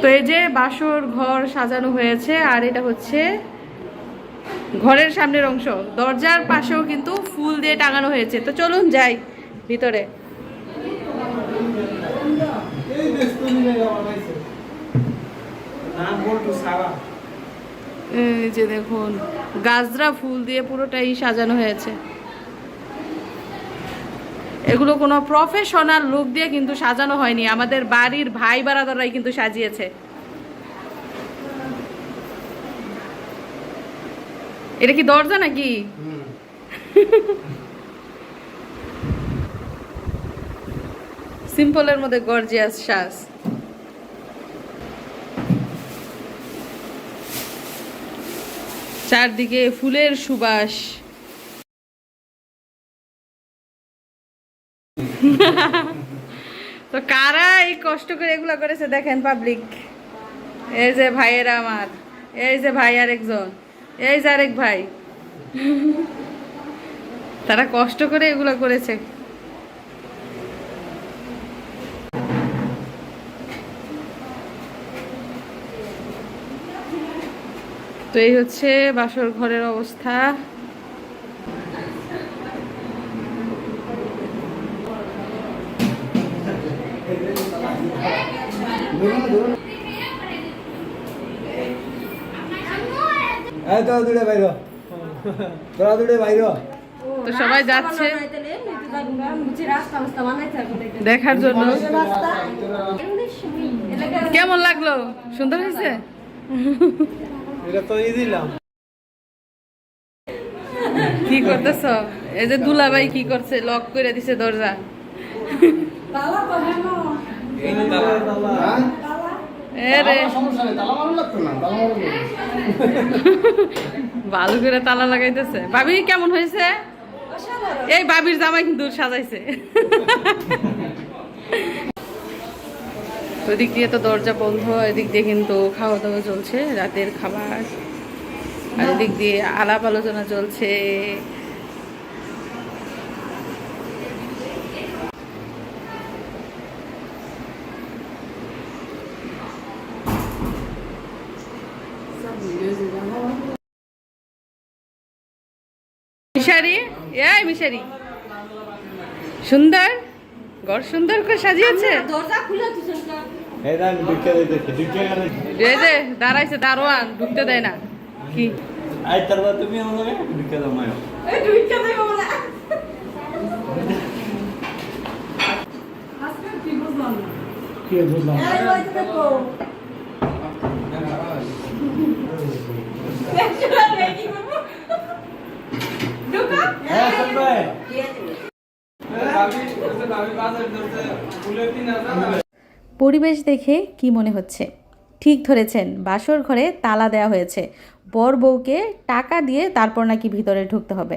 তো এই যে বাসর ঘর সাজানো হয়েছে আর এটা হচ্ছে ঘরের সামনের অংশ। দরজার পাশেও কিন্তু ফুল দিয়ে টাঙানো হয়েছে। তো চলুন যাই ভিতরে। এই যে দেখুন গাজরা ফুল দিয়ে পুরোটাই সাজানো হয়েছে। এগুলো কোনো প্রফেশনাল লুক দিয়ে কিন্তু সাজানো হয়নি। আমাদের বাড়ির ভাই বারাদারাই কিন্তু সাজিয়েছে। এটা কি দরজা নাকি? সিম্পলের মধ্যে গর্জিয়াস শ্বাস চারদিকে ফুলের সুবাস। তো কারা এই কষ্ট করে এগুলো করেছে দেখেন পাবলিক এই যে ভাইয়েরা আমার, এই যে ভাই আরেকজন, এই যে আরেক ভাই। তারা কষ্ট করে এগুলো করেছে। তো এই হচ্ছে বাসর ঘরের অবস্থা। এই তো দূরে বাইর তোরা দূরে বাইর তো সবাই যাচ্ছে। দেখার জন্য। কেমন লাগল? সুন্দর হয়েছে? এটা তো দিলাম। কি করতেছ? এই যে দুলাভাই কি করছে লক করে দিছে দরজা। ভালো করে তালা লাগাইতেছে। ভাবি কেমন হয়েছে? এই বাবির জামাই কিন্তু সাজাইছে। ওদিক দিয়ে তো দরজা বন্ধ এদিক দিয়ে কিন্তু খাওয়া দাওয়া চলছে রাতের খাবার। আর এদিক দিয়ে আলাপ আলোচনা চলছে। মিশারি? এই মিশারি। সুন্দর? ঘর সুন্দর করে সাজিয়েছে। এই যে দাঁড়াইছে দারোয়ান ঢুকতে দেয় না। কি? কি বুঝলাম পরিবেশ দেখে কি মনে হচ্ছে ঠিক ধরেছেন বাসর ঘরে তালা দেওয়া হয়েছে বর বউকে টাকা দিয়ে তারপর নাকি ভিতরে ঢুকতে হবে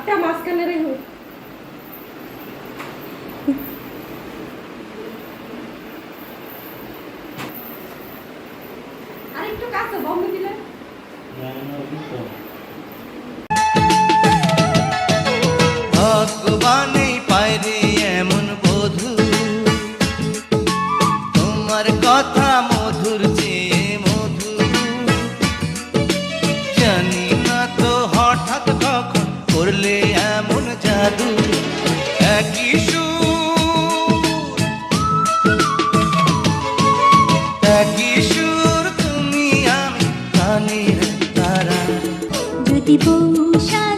লাভটা মাঝখানে রেখো আরেকটু কাছে বন্ধ দিলে ভগবানেই 你不善。